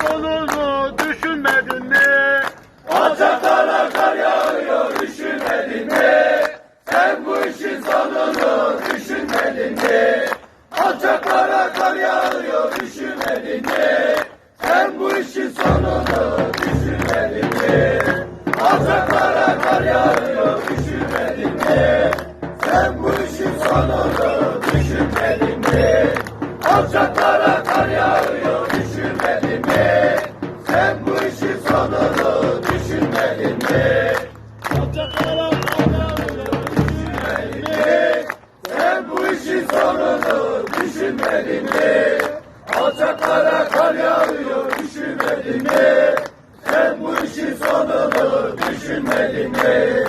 sonunu düşünmedin mi? Alçaklara kar yağıyor düşünmedin mi? Sen bu işin sonunu düşünmedin mi? Alçaklara kar yağıyor düşünmedin mi? Sen bu işin sonunu düşünmedin mi? Alçaklara kar yağıyor düşünmedin mi? Sen bu işin sonunu düşünmedin mi? Alçaklara kar yağıyor mi? Alçaklara kar yağıyor, Sen bu işin sonunu düşünmedin mi? Alçaklara kar yağıyor düşünmedin mi? Sen bu işin sonunu düşünmedin mi?